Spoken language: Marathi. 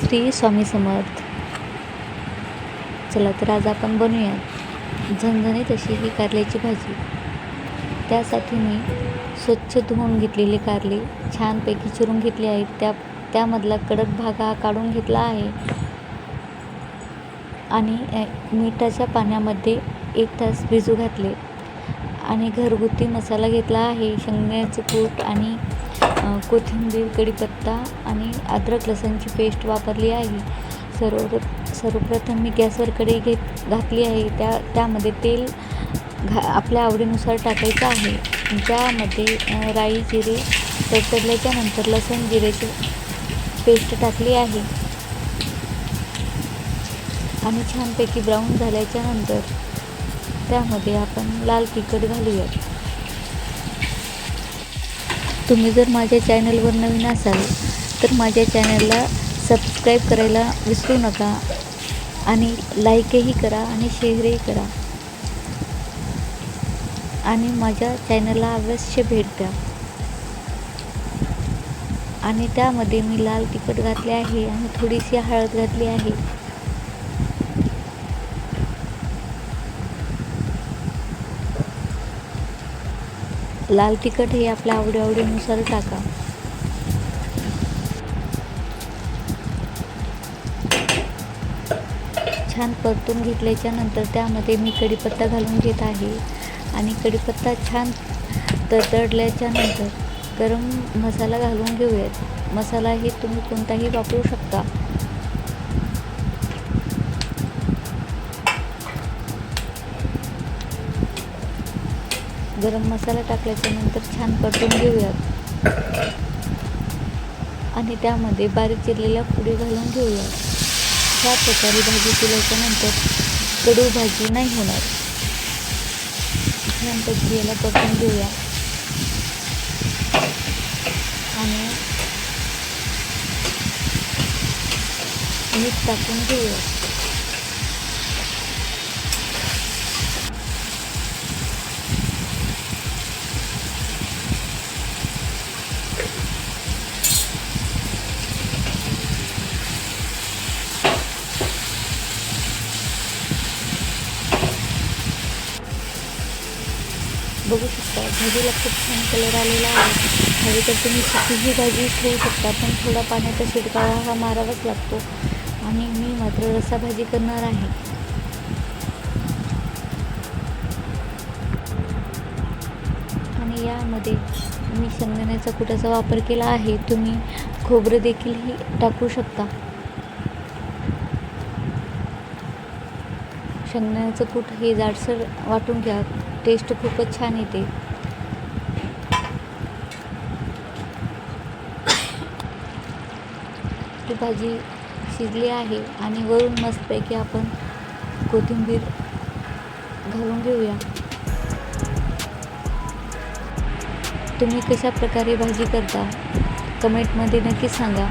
श्री स्वामी समर्थ. चला तर आज आपण बनवूया झणझणीत अशी ही कारल्याची भाजी. त्यासाठी मी स्वच्छ धुवून घेतलेले कारले छानपैकी चिरून घेतले आहेत. त्या त्यामधला कडक भाग हा काढून घेतला आहे. आणि मिठाच्या पाण्यामध्ये एक तास भिजू घातले. आणि घरगुती मसाला घेतला आहे. शेंगण्याचं कूट आणि कोथिंबीर कढीपत्ता आणि अद्रक लसणची पेस्ट वापरली आहे. सर्व सर्वप्रथम मी गॅसवर कढई घेत घातली आहे. त्या त्यामध्ये तेल घा आपल्या आवडीनुसार टाकायचं आहे. ज्यामध्ये राई जिरे तडतडल्याच्या नंतर लसण जिरेची पेस्ट टाकली आहे. आणि छानपैकी ब्राऊन झाल्याच्यानंतर त्यामध्ये आपण लाल तिखट घालूयात. तुम्ही जर माझ्या चॅनलवर नवीन असाल तर माझ्या चॅनलला सबस्क्राईब करायला विसरू नका आणि लाईकही करा आणि शेअरही करा. आणि माझ्या चॅनलला अवश्य भेट द्या. आणि त्यामध्ये मी लाल तिखट घातले आहे आणि थोडीशी हळद घातली आहे. लाल तिखट हे आपल्या आवडीआवडीनुसार टाका. छान परतून घेतल्याच्या नंतर त्यामध्ये मी कढीपत्ता घालून घेत आहे. आणि कढीपत्ता छान तडतडल्याच्या नंतर गरम मसाला घालून घेऊयात. मसाला हे तुम्ही कोणताही वापरू शकता. गरम मसाला टाकल्याच्यानंतर छान परतून घेऊयात. आणि त्यामध्ये बारीक चिरलेल्या पुडी घालून घेऊयात. ह्या प्रकारे भाजी केल्याच्यानंतर कडू भाजी नाही होणार. नंतर याला परतून घेऊया. आणि मीठ टाकून घेऊया बघू शकता. भाजीला खूप छान कलर आलेला आहे. हवी तर तुम्ही सुकीही भाजी ठेवू शकता पण थोडा पाण्याचा शिडकावा हा मारावाच लागतो. आणि मी मात्र रसा भाजी करणार आहे. आणि यामध्ये मी शेंगदाण्याचा कुटाचा वापर केला आहे. तुम्ही खोबरं देखील ही टाकू शकता. शेंगदाण्याचं कूट हे जाडसर वाटून घ्या. टेस्ट खूपच छान येते. ही भाजी शिजली आहे आणि वरून मस्तपैकी आपण कोथिंबीर घालून घेऊया. तुम्ही कशा प्रकारे भाजी करता कमेंटमध्ये नक्की सांगा.